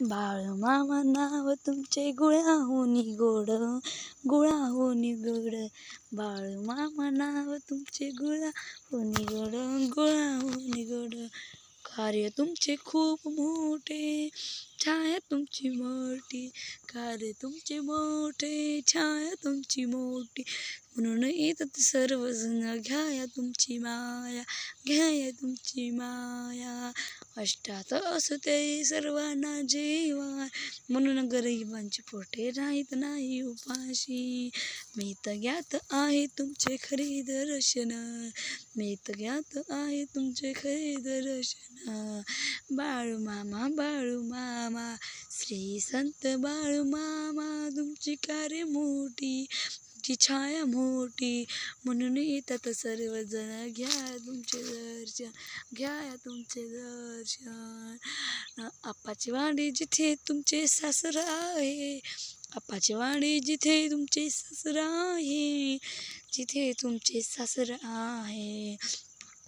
बाळ मामा नाव तुमचे गुळाहुनी गोड गुळाहुनी गोड. बाळ मामा नाव तुमचे गुळाहुनी गोड गुळाहुनी गोड. कार्य तुमचे खूप मोठे छाया तुमची मोठी. कार्य तुमचे मोठे छाया तुमची मोठी. म्हणून येतात सर्वजण घ्याया तुमची माया घ्याया तुमची माया. अष्टात असते सर्वांना जेवा म्हणून गरिबांची पोटे राहत नाही उपाशी. मी तर ज्ञात आहे तुमचे खरे दर्शन मी तर ज्ञात आहे तुमचे खरे दर्शन. बाळू मामा बाळू मामा श्री संत बाळू मामा तुमची कार्य मोठी. तुमची छाया मोठी म्हणून येतात सर्वजण. घ्या तुमचे दर्शन घ्या तुमचे दर्शन. आपाची वाणी जिथे तुमचे सासरा आहे आपाची वाणी जिथे तुमचे सासरा आहे जिथे तुमचे सासरा आहे.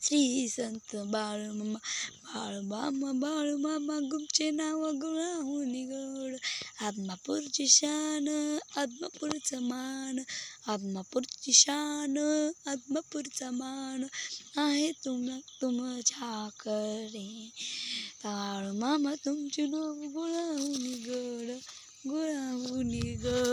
श्री संत बाळ मामा बाळ मामा बाळ मामा गुमचे नाव गुळाहून गोड आदमापूरची शान आदमापूरचा मान आदमापूरची शान आदमापूरचा मान आहे तुम तुमच्याकडे बाळ मामा तुमचे नाव गुळाहून गड गुळाहून गड